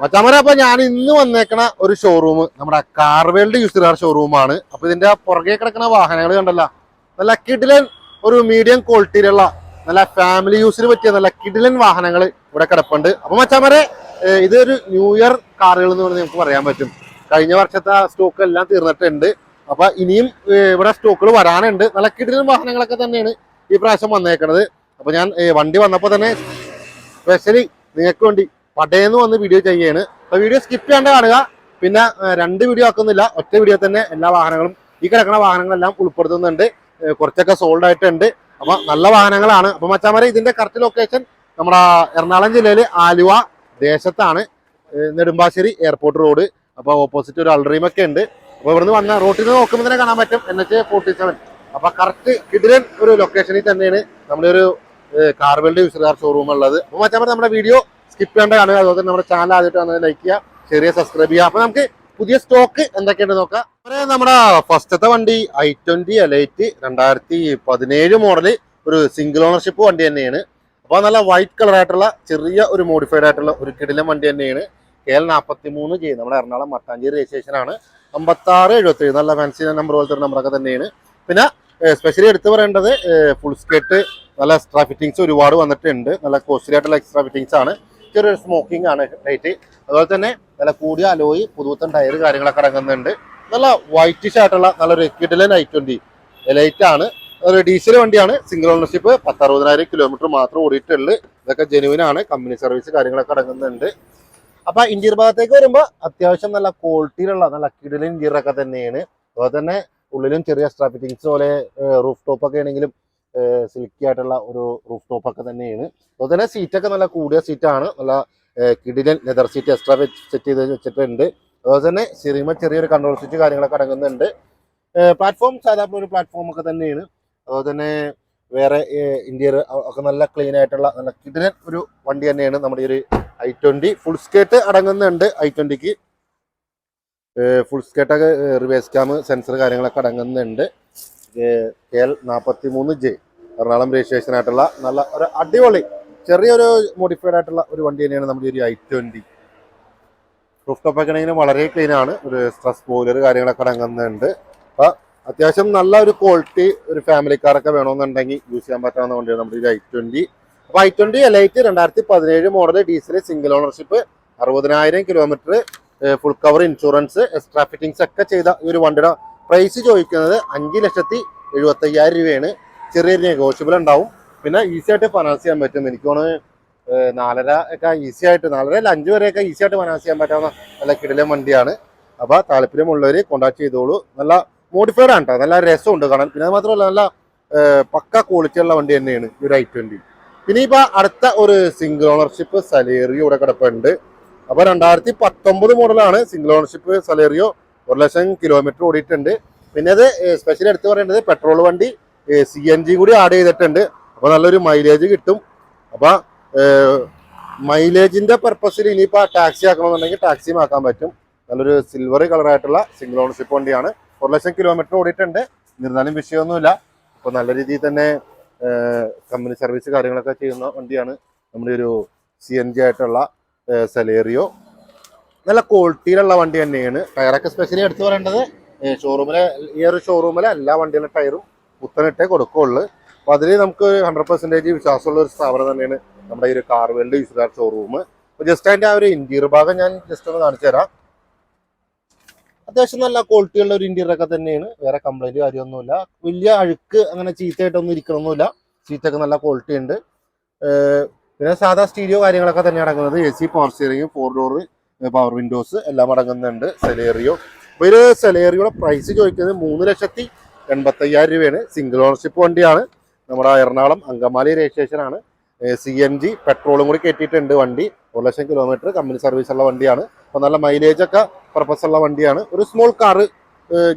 മച്ചാമര അപ്പൊ ഞാൻ ഇന്ന് വന്നേക്കണ ഒരു ഷോറൂം നമ്മുടെ കാർവേൾഡ് യൂസ് കാർ ഷോറൂമാണ് അപ്പൊ ഇതിന്റെ പുറകെ കിടക്കുന്ന വാഹനങ്ങൾ കണ്ടല്ല. നല്ല കിഡിലൻ ഒരു മീഡിയം ക്വാളിറ്റിയിലുള്ള നല്ല ഫാമിലി യൂസിന് പറ്റിയ നല്ല കിഡിലൻ വാഹനങ്ങൾ ഇവിടെ കിടപ്പുണ്ട്. അപ്പൊ മച്ചാമരെ ഇതൊരു ന്യൂ ഇയർ കാറുകൾ എന്ന് പറഞ്ഞ് നമുക്ക് പറയാൻ പറ്റും. കഴിഞ്ഞ വർഷത്തെ സ്റ്റോക്ക് എല്ലാം തീർന്നിട്ടുണ്ട്. അപ്പൊ ഇനിയും ഇവിടെ സ്റ്റോക്കുകൾ വരാനുണ്ട്. നല്ല കിഡിലൻ വാഹനങ്ങളൊക്കെ തന്നെയാണ് ഈ പ്രാവശ്യം വന്നേക്കണത്. അപ്പൊ ഞാൻ വണ്ടി വന്നപ്പോ തന്നെ സ്പെഷ്യലി നിങ്ങൾക്ക് വേണ്ടി പടേന്ന് വന്ന് വീഡിയോ ചെയ്യാണ്. അപ്പൊ വീഡിയോ സ്കിപ്പ് ചെയ്യാണ്ട് കാണുക. പിന്നെ രണ്ട് വീഡിയോ ആക്കുന്നില്ല. ഒറ്റ വീഡിയോ തന്നെ എല്ലാ വാഹനങ്ങളും ഈ കിടക്കുന്ന വാഹനങ്ങളെല്ലാം ഉൾപ്പെടുത്തുന്നുണ്ട്. കുറച്ചൊക്കെ സോൾഡ് ആയിട്ടുണ്ട്. അപ്പൊ നല്ല വാഹനങ്ങളാണ്. അപ്പൊ മച്ചാമര ഇതിന്റെ കറക്റ്റ് ലൊക്കേഷൻ നമ്മുടെ എറണാകുളം ജില്ലയിലെ ആലുവ ദേശത്താണ്. നെടുമ്പാശ്ശേരി എയർപോർട്ട് റോഡ് അപ്പൊ ഓപ്പോസിറ്റ് ഒരു അൾഡ്രീം ഒക്കെ ഉണ്ട്. അപ്പൊ ഇവിടുന്ന് വന്ന റോട്ടിൽ നിന്ന് നോക്കുമ്പോൾ തന്നെ കാണാൻ പറ്റും. എൻ എച്ച് ഫോർട്ടി സെവൻ അപ്പൊ കറക്റ്റ് കിടിലൻ ഒരു ലൊക്കേഷനിൽ തന്നെയാണ് നമ്മുടെ ഒരു കാർവെൽഡ് യൂസർ കാർ ഷോറൂം ഉള്ളത്. അപ്പൊ മച്ചാമര നമ്മുടെ വീഡിയോ സ്കിപ്പ് ചെയ്യേണ്ട കാണുക അതുപോലെ നമ്മുടെ ചാനൽ ആദ്യമായിട്ട് വന്നത് ലൈക്ക് ചെയ്യുക ചെറിയ സബ്സ്ക്രൈബ് ചെയ്യുക. അപ്പൊ നമുക്ക് പുതിയ സ്റ്റോക്ക് എന്തൊക്കെയുണ്ട് നോക്കാം. അതുപോലെ നമ്മുടെ ഫസ്റ്റത്തെ വണ്ടി ഐ ട്വന്റി എലൈറ്റ് രണ്ടായിരത്തി പതിനേഴ് മോഡൽ ഒരു സിംഗിൾ ഓണർഷിപ്പ് വണ്ടി തന്നെയാണ്. അപ്പോൾ നല്ല വൈറ്റ് കളർ ആയിട്ടുള്ള ചെറിയ ഒരു മോഡിഫൈഡ് ആയിട്ടുള്ള ഒരു കിടിലം വണ്ടി തന്നെയാണ്. കെ എൽ നാൽപ്പത്തി മൂന്ന് നമ്മുടെ എറണാകുളം മട്ടാഞ്ചേരി രജിസ്ട്രേഷൻ ആണ്. അമ്പത്താറ് എഴുപത്തി ഏഴ് നല്ല ഫാൻസി നമ്പർ പോലത്തെ ഒരു നമ്പറൊക്കെ തന്നെയാണ്. പിന്നെ സ്പെഷ്യലി എടുത്തു പറയേണ്ടത് ഫുൾ സ്കേർട്ട് നല്ല എക്സ്ട്രാ ഫിറ്റിങ്സ് ഒരുപാട് വന്നിട്ടുണ്ട്. നല്ല കോസ്റ്റ്ലി ആയിട്ടുള്ള എക്സ്ട്രാ ഫിറ്റിങ്സ് ആണ്. ചെറിയൊരു സ്മോക്കിംഗ് ആണ് ലൈറ്റ് അതുപോലെ തന്നെ നല്ല കൂടിയ അലോയി പുതുത്തൻ ടയർ കാര്യങ്ങളൊക്കെ ഇറങ്ങുന്നുണ്ട് നല്ല വൈറ്റിഷ് ആയിട്ടുള്ള നല്ലൊരു കിഡിലൻ ഐ ട്വന്റി ലൈറ്റ് ആണ്. ഒരു ഡീസൽ വണ്ടിയാണ്. സിംഗിൾ ഓണർഷിപ്പ് പത്തറുപതിനായിരം കിലോമീറ്റർ മാത്രം ഓടിയിട്ടുള്ളു. ഇതൊക്കെ ജെനുവിൻ ആണ്. കമ്പനി സർവീസ് കാര്യങ്ങളൊക്കെ അടങ്ങുന്നുണ്ട്. അപ്പൊ ഇന്റീരിയർ ഭാഗത്തേക്ക് വരുമ്പോൾ അത്യാവശ്യം നല്ല ക്വാളിറ്റിയിലുള്ള നല്ല കിടിലൻ ഒക്കെ തന്നെയാണ്. അതുപോലെ തന്നെ ഉള്ളിലും ചെറിയ എക്സ്ട്രാ ഫിറ്റിങ്സ് പോലെ റൂഫ് ടോപ്പ് ഒക്കെ ആണെങ്കിലും സിൽക്കി ആയിട്ടുള്ള ഒരു റൂഫ് ടോപ്പ് ഒക്കെ തന്നെയാണ്. അതുപോലെ തന്നെ സീറ്റൊക്കെ നല്ല കൂടിയ സീറ്റാണ് നല്ല കിടിലൻ ലെതർ സീറ്റ് എക്സ്ട്രാ സെറ്റ് ചെയ്ത് വെച്ചിട്ടുണ്ട്. അതുപോലെ തന്നെ ചെറിയ ചെറിയൊരു കൺട്രോൾ സ്വിച്ച് കാര്യങ്ങളൊക്കെ അടങ്ങുന്നുണ്ട്. പ്ലാറ്റ്ഫോം സാധാരണ ഒരു പ്ലാറ്റ്ഫോം ഒക്കെ തന്നെയാണ്. അതുപോലെ തന്നെ വേറെ ഇന്ത്യയിൽ ഒക്കെ നല്ല ക്ലീൻ ആയിട്ടുള്ള നല്ല കിടിലൻ ഒരു വണ്ടി തന്നെയാണ് നമ്മുടെ ഒരു ഐ ട്വന്റി ഫുൾ സ്കേർട്ട് അടങ്ങുന്നുണ്ട് ഐ ട്വന്റിക്ക് ഫുൾ സ്കേർട്ടൊക്കെ റിവേഴ്സ് ക്യാം സെൻസർ കാര്യങ്ങളൊക്കെ അടങ്ങുന്നുണ്ട്. കെ എൽ നാൽപ്പത്തി മൂന്ന് ജെ. എറണാകുളം രജിസ്ട്രേഷൻ ആയിട്ടുള്ള നല്ല ഒരു അടിപൊളി ചെറിയൊരു മോഡിഫൈഡ് ആയിട്ടുള്ള ഒരു വണ്ടി തന്നെയാണ് നമ്മുടെ ഒരു ഐ ട്വന്റി റൂഫ് ടോപ്പ് ഒക്കെ ആണെങ്കിലും വളരെ ക്ലീൻ ആണ്. ഒരു സ്ട്രെസ് ബോയിലർ കാര്യങ്ങളൊക്കെ അടങ്ങുന്നുണ്ട്. അപ്പോൾ അത്യാവശ്യം നല്ല ഒരു ക്വാളിറ്റി ഒരു ഫാമിലി കാറൊക്കെ വേണമെന്നുണ്ടെങ്കിൽ യൂസ് ചെയ്യാൻ പറ്റാവുന്ന വണ്ടിയാണ് നമ്മുടെ ഒരു ഐ ട്വന്റി അപ്പോൾ ഐ ട്വന്റി എലൈറ്റ് രണ്ടായിരത്തി പതിനേഴ് മോഡൽ ഡീസൽ സിംഗിൾ ഓണർഷിപ്പ് അറുപതിനായിരം kilometre full cover insurance extra fittings ഒക്കെ ചെയ്ത ഈ ഒരു വണ്ടിയുടെ പ്രൈസ് ചോദിക്കുന്നത് അഞ്ച് ലക്ഷത്തി എഴുപത്തി അയ്യായിരം രൂപയാണ്. ചെറിയ നെഗോഷ്യബിൾ ഉണ്ടാവും. പിന്നെ ഈസി ആയിട്ട് ഫൈനാൻസ് ചെയ്യാൻ പറ്റും. എനിക്ക് തോന്നുന്നു ഏഹ് നാലര ഒക്കെ ഈസി ആയിട്ട് നാലര അല്ല അഞ്ച് വരെയൊക്കെ ഈസി ആയിട്ട് ഫൈനാൻസ് ചെയ്യാൻ പറ്റാവുന്ന നല്ല കിടിലൻ വണ്ടിയാണ്. അപ്പൊ താല്പര്യമുള്ളവർ കോൺടാക്ട് ചെയ്തോളൂ. നല്ല മോഡിഫൈഡ് ആണ് നല്ല രസമുണ്ട് കാണാൻ. പിന്നെ മാത്രമല്ല നല്ല പക്ക ക്വാളിറ്റി ഉള്ള വണ്ടി തന്നെയാണ് ഈ ഒരു ഐ ട്വന്റി പിന്നെ ഇപ്പൊ അടുത്ത ഒരു സിംഗിൾ ഓണർഷിപ്പ് സലേറിയോ ഇവിടെ കിടപ്പുണ്ട്. അപ്പൊ രണ്ടായിരത്തി പത്തൊമ്പത് മോഡലാണ് സിംഗിൾ ഓണർഷിപ്പ് സലേറിയോ ഒരു ലക്ഷം കിലോമീറ്റർ ഓടിയിട്ടുണ്ട്. പിന്നെ അത് സ്പെഷ്യൽ എടുത്ത് പറയേണ്ടത് പെട്രോൾ വണ്ടി സി എൻ ജി കൂടി ആഡ് ചെയ്തിട്ടുണ്ട്. അപ്പൊ നല്ലൊരു മൈലേജ് കിട്ടും. അപ്പൊ മൈലേജിന്റെ പർപ്പസിൽ ഇനിയിപ്പോ ടാക്സി ആക്കണമെന്നുണ്ടെങ്കിൽ ടാക്സിയും ആക്കാൻ പറ്റും. നല്ലൊരു സിൽവർ കളറായിട്ടുള്ള സിംഗിൾ ഓണർഷിപ്പ് വണ്ടിയാണ്. ഒരു ലക്ഷം കിലോമീറ്റർ ഓടിയിട്ടുണ്ട്. എന്നിരുന്നാലും വിഷയമൊന്നുമില്ല. അപ്പൊ നല്ല രീതിയിൽ തന്നെ കമ്പനി സർവീസ് കാര്യങ്ങളൊക്കെ ചെയ്യുന്ന വണ്ടിയാണ്. നമ്മുടെ ഒരു സി എൻ ജി ആയിട്ടുള്ള സെലേറിയോ നല്ല ക്വാളിറ്റിയിലുള്ള വണ്ടി തന്നെയാണ്. ടയറൊക്കെ സ്പെഷ്യലി എടുത്തു പറയേണ്ടത് ഷോറൂമിലെ ഈ ഒരു ഷോറൂമിലെ എല്ലാ വണ്ടികളുടെ ടയറും പുത്തനിട്ടേ കൊടുക്കുള്ളൂ. അപ്പോൾ അതിൽ നമുക്ക് ഹൺഡ്രഡ് പെർസെന്റേജ് വിശ്വാസമുള്ള ഒരു സ്ഥാപനം തന്നെയാണ് നമ്മുടെ ഈ ഒരു car world used car showroom അപ്പോൾ ജസ്റ്റ് അതിന്റെ ആ ഒരു ഇന്റീരിയർ ഭാഗം ഞാൻ ജസ്റ്റ് ഒന്ന് കാണിച്ചു തരാം. അത്യാവശ്യം നല്ല ക്വാളിറ്റിയുള്ള ഒരു ഇന്റീരിയർ ഒക്കെ തന്നെയാണ്. വേറെ കംപ്ലൈന്റ് കാര്യമൊന്നുമില്ല. വലിയ അഴുക്ക് അങ്ങനെ ചീത്തയായിട്ടൊന്നും ഇരിക്കണമൊന്നുമില്ല. സീറ്റൊക്കെ നല്ല ക്വാളിറ്റി ഉണ്ട്. പിന്നെ സാധാ സ്റ്റീരിയോ കാര്യങ്ങളൊക്കെ തന്നെ അടങ്ങുന്നത് A C power steering four door power windows എല്ലാം അടങ്ങുന്നുണ്ട്. സെലേറിയോ അപ്പോൾ ഒരു സെലേറിയോടെ പ്രൈസ് ചോദിക്കുന്നത് മൂന്ന് ലക്ഷത്തി എൺപത്തി അയ്യായിരം രൂപയാണ്. സിംഗിൾ ഓണർഷിപ്പ് വണ്ടിയാണ്. നമ്മുടെ എറണാകുളം അങ്കമാലി രജിസ്ട്രേഷൻ ആണ്. സി എൻ ജി പെട്രോളും കൂടി കയറ്റിയിട്ടുണ്ട് വണ്ടി. ഒരു ലക്ഷം കിലോമീറ്റർ കമ്പനി സർവീസ് ഉള്ള വണ്ടിയാണ്. അപ്പോൾ നല്ല മൈലേജ് ഒക്കെ പർപ്പസ് ഉള്ള വണ്ടിയാണ്. ഒരു സ്മോൾ കാറ്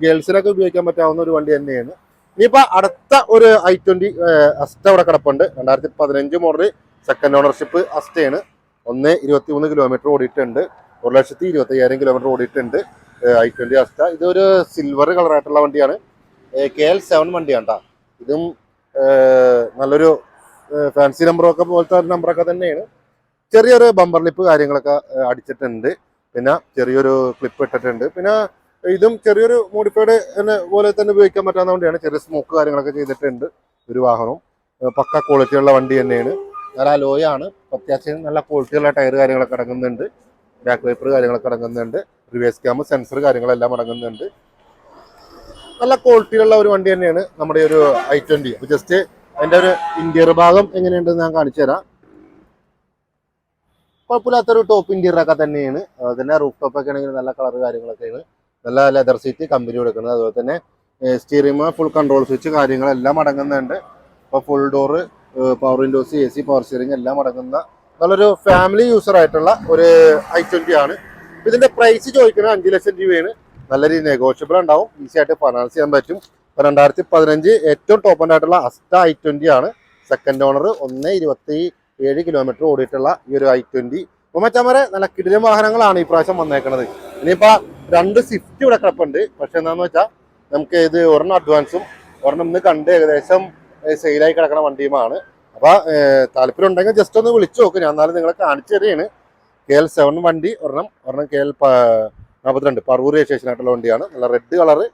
ഗേൾസിനൊക്കെ ഉപയോഗിക്കാൻ പറ്റാവുന്ന ഒരു വണ്ടി തന്നെയാണ്. ഇനിയിപ്പോ അടുത്ത ഒരു ഐ ട്വന്റി അസ്റ്റ അവിടെ കിടപ്പുണ്ട്. രണ്ടായിരത്തി പതിനഞ്ച് മോഡൽ സെക്കൻഡ് ഓണർഷിപ്പ് അസ്റ്റയാണ് ഒന്ന് ഇരുപത്തി മൂന്ന് കിലോമീറ്റർ ഓടിയിട്ടുണ്ട്. ഒരു ലക്ഷത്തി ഇരുപത്തയ്യായിരം കിലോമീറ്റർ ഓടിയിട്ടുണ്ട്. ഐ ട്വന്റി അസ്റ്റ ഇതൊരു സിൽവർ കളറായിട്ടുള്ള വണ്ടിയാണ്. കെ എൽ സെവൻ വണ്ടിയാണ് കേട്ടോ ഇതും നല്ലൊരു ഫാൻസി നമ്പറൊക്കെ പോലത്തെ നമ്പറൊക്കെ തന്നെയാണ്. ചെറിയൊരു ബമ്പർ ലിപ്പ് കാര്യങ്ങളൊക്കെ അടിച്ചിട്ടുണ്ട്. പിന്നെ ചെറിയൊരു ക്ലിപ്പ് ഇട്ടിട്ടുണ്ട്. പിന്നെ ഇതും ചെറിയൊരു മോഡിഫൈഡ് പോലെ തന്നെ ഉപയോഗിക്കാൻ പറ്റാവുന്ന വണ്ടിയാണ്. ചെറിയ സ്മോക്ക് കാര്യങ്ങളൊക്കെ ചെയ്തിട്ടുണ്ട് ഒരു വാഹനവും. പക്ക ക്വാളിറ്റിയുള്ള വണ്ടി തന്നെയാണ്. നല്ല അലോയാണ് അത്യാവശ്യം നല്ല ക്വാളിറ്റിയുള്ള ടയർ കാര്യങ്ങളൊക്കെ അടങ്ങുന്നുണ്ട്. ബാക്ക് വൈപ്പർ കാര്യങ്ങളൊക്കെ അടങ്ങുന്നുണ്ട്. റിവേഴ്സ് ക്യാമ സെൻസർ കാര്യങ്ങളെല്ലാം അടങ്ങുന്നുണ്ട്. നല്ല ക്വാളിറ്റിയുള്ള ഒരു വണ്ടി തന്നെയാണ് നമ്മുടെ ഒരു ഐ ട്വന്റി അപ്പോൾ ജസ്റ്റ് അതിന്റെ ഒരു ഇന്റീരിയർ ഭാഗം എങ്ങനെയുണ്ടെന്ന് ഞാൻ കാണിച്ചു തരാം. കുഴപ്പമില്ലാത്തൊരു ടോപ്പ് ഇന്റീരിയർ ഒക്കെ തന്നെയാണ്. തന്നെ റൂഫ് ടോപ്പ് ഒക്കെ ആണെങ്കിൽ നല്ല കളർ കാര്യങ്ങളൊക്കെയാണ് നല്ല ലെതർ സീറ്റ് കമ്പനി കൊടുക്കുന്നത്. അതുപോലെ തന്നെ സ്റ്റീറിംഗ് ഫുൾ കൺട്രോൾ സ്വിച്ച് കാര്യങ്ങളെല്ലാം അടങ്ങുന്നുണ്ട്. അപ്പോൾ full door power windows A C power steering എല്ലാം അടങ്ങുന്ന നല്ലൊരു ഫാമിലി യൂസർ ആയിട്ടുള്ള ഒരു ഐ ട്വന്റി ആണ്. ഇതിന്റെ പ്രൈസ് ചോദിക്കുന്നത് അഞ്ച് ലക്ഷം രൂപയാണ്. നല്ല രീതിയിൽ നെഗോഷ്യബിൾ ഉണ്ടാവും. ഈസി ആയിട്ട് ഫൈനാൻസ് ചെയ്യാൻ പറ്റും. ഇപ്പൊ രണ്ടായിരത്തി പതിനഞ്ച് ഏറ്റവും ടോപ്പ് ആയിട്ടുള്ള അസ്റ്റ ഐ ട്വന്റി ആണ്. സെക്കൻഡ് ഓണർ ഒന്ന് ഇരുപത്തി ഏഴ് കിലോമീറ്റർ ഓടിയിട്ടുള്ള ഈ ഒരു ഐ ട്വന്റി അപ്പൊ മച്ചാമരെ നല്ല കിടിലൻ വാഹനങ്ങളാണ് ഈ പ്രാവശ്യം വന്നേക്കുന്നത് ഇനിയിപ്പോ രണ്ട് സ്വിഫ്റ്റ് ഇവിടെ കിടപ്പുണ്ട്. പക്ഷെ എന്താന്ന് വെച്ചാൽ നമുക്ക് ഇത് ഒരെണ്ണം അഡ്വാൻസും ഒരെണ്ണം ഇന്ന് കണ്ട് ഏകദേശം സെയിലായി കിടക്കുന്ന വണ്ടിയുമാണ്. അപ്പൊ ഏഹ്, താല്പര്യം ഉണ്ടെങ്കിൽ ജസ്റ്റ് ഒന്ന് വിളിച്ചു നോക്ക്. ഞാൻ എന്നാലും നിങ്ങളെ കാണിച്ചു തരികയാണ് കെ എൽ സെവൻ വണ്ടി ഒരെണ്ണം ഒരെണ്ണം കെ എൽ നാൽപ്പത്തിരണ്ട് പറവൂർ രജിസ്ട്രേഷനായിട്ടുള്ള വണ്ടിയാണ്. നല്ല റെഡ് കളറ്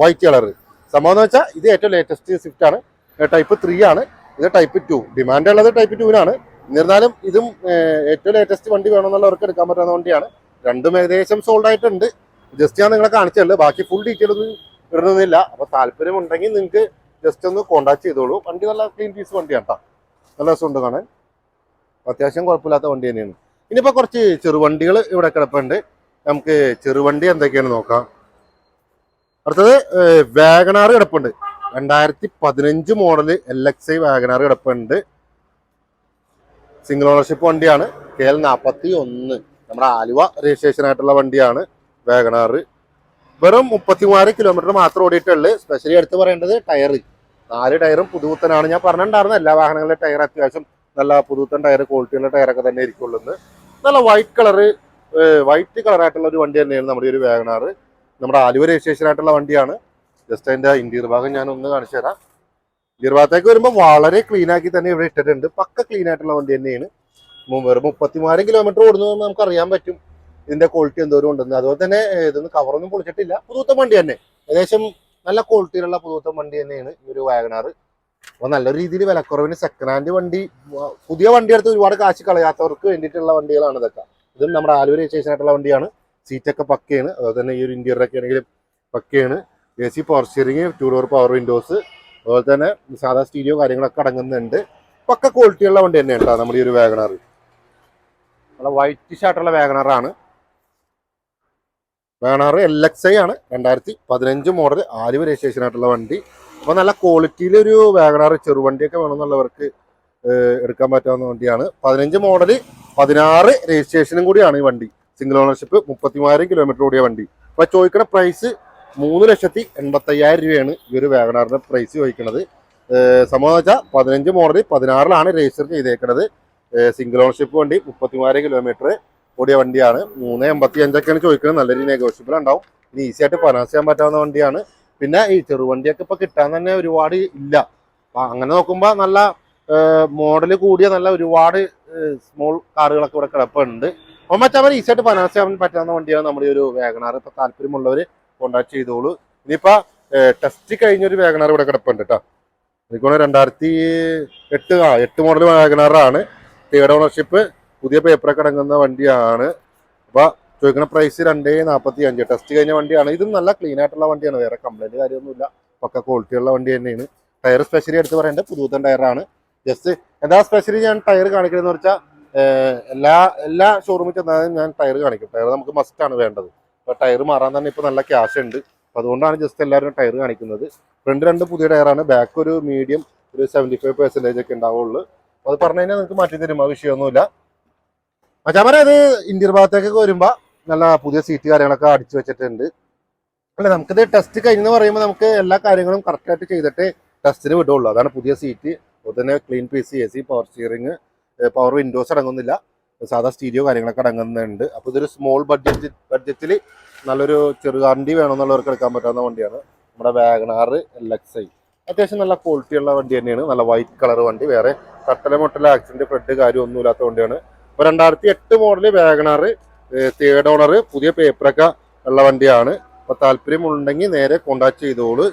വൈറ്റ് കളറ് സംഭവം എന്ന് വെച്ചാൽ ഇത് ഏറ്റവും ലേറ്റസ്റ്റ് സ്വിഫ്റ്റ് ആണ്. ടൈപ്പ് ത്രീ ആണ്. ഇത് ടൈപ്പ് ടു ഡിമാൻഡ് ഉള്ളത് ടൈപ്പ് ടുവിനാണ് എന്നിരുന്നാലും ഇതും ഏറ്റവും ലേറ്റസ്റ്റ് വണ്ടി വേണമെന്നുള്ളവർക്ക് എടുക്കാൻ പറ്റുന്ന വണ്ടിയാണ്. രണ്ടും ഏകദേശം സോൾഡ് ആയിട്ടുണ്ട്. ജസ്റ്റ് ഞാൻ നിങ്ങളെ കാണിച്ചുള്ളൂ ബാക്കി ഫുൾ ഡീറ്റെയിൽ ഒന്നും ഇടുന്നില്ല അപ്പോൾ താല്പര്യം ഉണ്ടെങ്കിൽ നിങ്ങൾക്ക് ജസ്റ്റ് ഒന്ന് കോൺടാക്ട് ചെയ്തോളൂ. വണ്ടി നല്ല ക്ലീൻ പീസ് വണ്ടിയാണ് കേട്ടോ നല്ല രസമുണ്ട് കാണാൻ. അത്യാവശ്യം കുഴപ്പമില്ലാത്ത വണ്ടി തന്നെയാണ്. ഇനിയിപ്പോൾ കുറച്ച് ചെറുവണ്ടികൾ ഇവിടെ കിടപ്പുണ്ട്. നമുക്ക് ചെറുവണ്ടി എന്തൊക്കെയാണ് നോക്കാം. അടുത്തത് വാഗണാർ കിടപ്പുണ്ട്. രണ്ടായിരത്തി പതിനഞ്ച് model L X I WagonR കിടപ്പുണ്ട്. സിംഗിൾ ഓണർഷിപ്പ് വണ്ടിയാണ്. കെ എൽ നാൽപ്പത്തി ഒന്ന് നമ്മുടെ ആലുവ രജിസ്ട്രേഷൻ ആയിട്ടുള്ള വണ്ടിയാണ് വാഗണാർ വെറും മുപ്പത്തിമൂവായിരം കിലോമീറ്റർ മാത്രം ഓടിയിട്ടുള്ളു. സ്പെഷ്യലി എടുത്ത് പറയേണ്ടത് ടയർ നാല് ടയറും പുതുപുത്തനാണ്. ഞാൻ പറഞ്ഞിട്ടുണ്ടായിരുന്നു എല്ലാ വാഹനങ്ങളിലെ ടയർ അത്യാവശ്യം നല്ല പുതുത്തൻ ടയർ ക്വാളിറ്റിയുള്ള ടയറൊക്കെ തന്നെ ഇരിക്കുള്ളൂ നല്ല വൈറ്റ് കളറ് വൈറ്റ് കളറായിട്ടുള്ള ഒരു വണ്ടി തന്നെയാണ് നമ്മുടെ ഒരു വാഗണാർ നമ്മുടെ ആലുവ രജിസ്ട്രേഷൻ ആയിട്ടുള്ള വണ്ടിയാണ്. ജസ്റ്റ് അതിന്റെ ഇന്റീർ ഭാഗം ഞാൻ ഒന്ന് കാണിച്ചു തരാം. ഇന്റീരിയർ ഭാഗത്തേക്ക് വരുമ്പോൾ വളരെ ക്ലീൻ ആക്കി തന്നെ ഇവിടെ ഇട്ടിട്ടുണ്ട്. പക്ക ക്ലീൻ ആയിട്ടുള്ള വണ്ടി തന്നെയാണ്. വെറും മുപ്പത്തിമൂവായിരം കിലോമീറ്റർ ഓടുന്നത് നമുക്ക് അറിയാൻ പറ്റും. ഇതിന്റെ ക്വാളിറ്റി എന്തോരം ഉണ്ടെന്ന്. അതുപോലെ തന്നെ ഇതൊന്നും കവറൊന്നും പൊളിച്ചിട്ടില്ല. പുതുത്ത വണ്ടി തന്നെ. ഏകദേശം നല്ല ക്വാളിറ്റിയിലുള്ള പുതുത്തം വണ്ടി തന്നെയാണ് ഈ ഒരു വാഗനാർ അപ്പൊ നല്ല രീതിയിൽ വിലക്കുറവിന് സെക്കൻഡ് ഹാൻഡ് വണ്ടി പുതിയ വണ്ടി എടുത്ത് ഒരുപാട് കാശ് കളയാത്തവർക്ക് വേണ്ടിയിട്ടുള്ള വണ്ടികളാണ് ഇതൊക്കെ. ഇതും നമ്മുടെ ആലുവ രജിസ്ട്രേഷൻ ആയിട്ടുള്ള വണ്ടിയാണ്. സീറ്റൊക്കെ പക്കയാണ്. അതുപോലെ തന്നെ ഈ ഒരു ഇന്റീരിയർ ഒക്കെ ആണെങ്കിലും പക്കയാണ്. A C power steering two door power windows അതുപോലെ തന്നെ സാധാ സ്റ്റീരിയോ കാര്യങ്ങളൊക്കെ അടങ്ങുന്നുണ്ട്. പക്ക ക്വാളിറ്റിയുള്ള വണ്ടി തന്നെയാണ് കേട്ടോ നമ്മുടെ ഈ ഒരു വാഗണാർ നല്ല വൈറ്റിഷ് ആയിട്ടുള്ള വാഗണറാണ് വാഗണാർ എൽ എക്സ് ഐ ആണ്. രണ്ടായിരത്തി പതിനഞ്ച് മോഡൽ ആലുവ രജിസ്ട്രേഷൻ ആയിട്ടുള്ള വണ്ടി. അപ്പോൾ നല്ല ക്വാളിറ്റിയിൽ ഒരു ചെറുവണ്ടിയൊക്കെ വേണമെന്നുള്ളവർക്ക് എടുക്കാൻ പറ്റാവുന്ന വണ്ടിയാണ്. പതിനഞ്ച് മോഡൽ പതിനാറ് രജിസ്ട്രേഷനും കൂടിയാണ് ഈ വണ്ടി. സിംഗിൾ ഓണർഷിപ്പ് മുപ്പത്തിമൂവായിരം കിലോമീറ്റർ കൂടിയ വണ്ടി. അപ്പോൾ ചോദിക്കുന്ന പ്രൈസ് മൂന്ന് ലക്ഷത്തി എൺപത്തയ്യായിരം രൂപയാണ് ഈ ഒരു വാഗണാറിന്റെ പ്രൈസ് ചോദിക്കുന്നത് സംഭവം വെച്ചാൽ പതിനഞ്ച് മോഡൽ പതിനാറിലാണ് രജിസ്റ്റർ ചെയ്തേക്കുന്നത് സിംഗിൾ ഓണർഷിപ്പ് വണ്ടി മുപ്പത്തിമൂവായിരം കിലോമീറ്റർ ഓടിയ വണ്ടിയാണ്. മൂന്ന് എൺപത്തി അഞ്ചൊക്കെയാണ് ചോദിക്കുന്നത്. നല്ല രീതിയിൽ നെഗോഷ്യബിൾ ഉണ്ടാവും. ഇനി ഈസി ആയിട്ട് ഫൈനാൻസ് ചെയ്യാൻ പറ്റാവുന്ന വണ്ടിയാണ്. പിന്നെ ഈ ചെറുവണ്ടിയൊക്കെ ഇപ്പൊ കിട്ടാൻ തന്നെ ഒരുപാട് ഇല്ല. അപ്പൊ അങ്ങനെ നോക്കുമ്പോൾ നല്ല മോഡൽ കൂടിയ നല്ല ഒരുപാട് സ്മോൾ കാറുകളൊക്കെ ഇവിടെ കിടപ്പുണ്ട്. അപ്പൊ മറ്റവർ ഈസി ആയിട്ട് ഫൈനാൻസ് ചെയ്യാൻ പറ്റാവുന്ന വണ്ടിയാണ് നമ്മുടെ ഒരു വേഗനാർ ഇപ്പൊ താല്പര്യമുള്ളവർ കോൺടാക്ട് ചെയ്തോളൂ. ഇനിയിപ്പോ ടെസ്റ്റ് കഴിഞ്ഞൊരു വേഗനാർ ഇവിടെ കിടപ്പുണ്ട് കേട്ടോ എനിക്ക് രണ്ടായിരത്തി എട്ട് ആ എട്ട് മോഡൽ വേഗനാറാണ് തേർഡ് ഓണർഷിപ്പ് പുതിയ പേപ്പറൊക്കെ അടങ്ങുന്ന വണ്ടിയാണ്. അപ്പൊ ചോദിക്കുന്ന പ്രൈസ് രണ്ടേ നാൽപ്പത്തി അഞ്ച് ടെസ്റ്റ് കഴിഞ്ഞ വണ്ടിയാണ്. ഇതും നല്ല ക്ലീൻ ആയിട്ടുള്ള വണ്ടിയാണ്. വേറെ കംപ്ലൈന്റ് കാര്യമൊന്നുമില്ല. പക്ക ക്വാളിറ്റി ഉള്ള വണ്ടി തന്നെയാണ്. ടയർ സ്പെഷ്യലി എടുത്ത് പറയേണ്ടത് പുതുത്തൻ ടയറാണ് ജസ്റ്റ് എന്താ സ്പെഷ്യലി ഞാൻ ടയർ കാണിക്കണമെന്ന് വെച്ചാൽ എല്ലാ എല്ലാ ഷോറൂമിൽ ചെന്നാലും ഞാൻ ടയർ കാണിക്കും. ടയർ നമുക്ക് മസ്റ്റ് ആണ് വേണ്ടത്. അപ്പൊ ടയർ മാറാൻ തന്നെ ഇപ്പൊ നല്ല ക്യാഷ് ഉണ്ട്. അതുകൊണ്ടാണ് ജസ്റ്റ് എല്ലാവരും ടയർ കാണിക്കുന്നത്. ഫ്രണ്ട് രണ്ട് പുതിയ ടയറാണ് ബാക്ക് ഒരു മീഡിയം ഒരു സെവന്റി ഫൈവ് പെർസെന്റേജ് ഒക്കെ ഉണ്ടാവുള്ളൂ. അത് പറഞ്ഞു കഴിഞ്ഞാൽ നിങ്ങൾക്ക് മാറ്റി തരും. ആ വിഷയമൊന്നുമില്ല. മച്ചാമര ഇത് ഇന്ത്യൻ ഭാഗത്തേക്കൊക്കെ വരുമ്പോ നല്ല പുതിയ സീറ്റ് കാര്യങ്ങളൊക്കെ അടിച്ചു വെച്ചിട്ടുണ്ട്. അല്ല നമുക്കിത് ടെസ്റ്റ് കഴിഞ്ഞെന്ന് പറയുമ്പോൾ നമുക്ക് എല്ലാ കാര്യങ്ങളും കറക്റ്റ് ആയിട്ട് ചെയ്തിട്ട് ടെസ്റ്റിന് വിടുള്ളൂ. അതാണ് പുതിയ സീറ്റ് അതുപോലെ clean P C A C power steering power windows അടങ്ങുന്നില്ല. സാധാ സ്റ്റീരിയോ കാര്യങ്ങളൊക്കെ അടങ്ങുന്നുണ്ട്. അപ്പോൾ ഇതൊരു സ്മോൾ ബഡ്ജറ്റ് ബഡ്ജറ്റിൽ നല്ലൊരു ചെറുകാണ്ടി വേണമെന്നുള്ളവർക്ക് എടുക്കാൻ പറ്റാവുന്ന വണ്ടിയാണ്. നമ്മുടെ വാഗണാർ എൽ എക്സ് ഐ അത്യാവശ്യം നല്ല ക്വാളിറ്റി ഉള്ള വണ്ടി തന്നെയാണ്. നല്ല വൈറ്റ് കളർ വണ്ടി. വേറെ തട്ടല മുട്ടല ആക്സിഡന്റ് ഫ്രണ്ട് കാര്യമൊന്നുമില്ലാത്ത വണ്ടിയാണ്. അപ്പൊ രണ്ടായിരത്തി എട്ട് മോഡൽ വാഗണർ തേർഡ് ഓണർ പുതിയ പേപ്പറൊക്കെ ഉള്ള വണ്ടിയാണ്. അപ്പൊ താല്പര്യമുണ്ടെങ്കിൽ നേരെ കോണ്ടാക്ട് ചെയ്തോളൂ.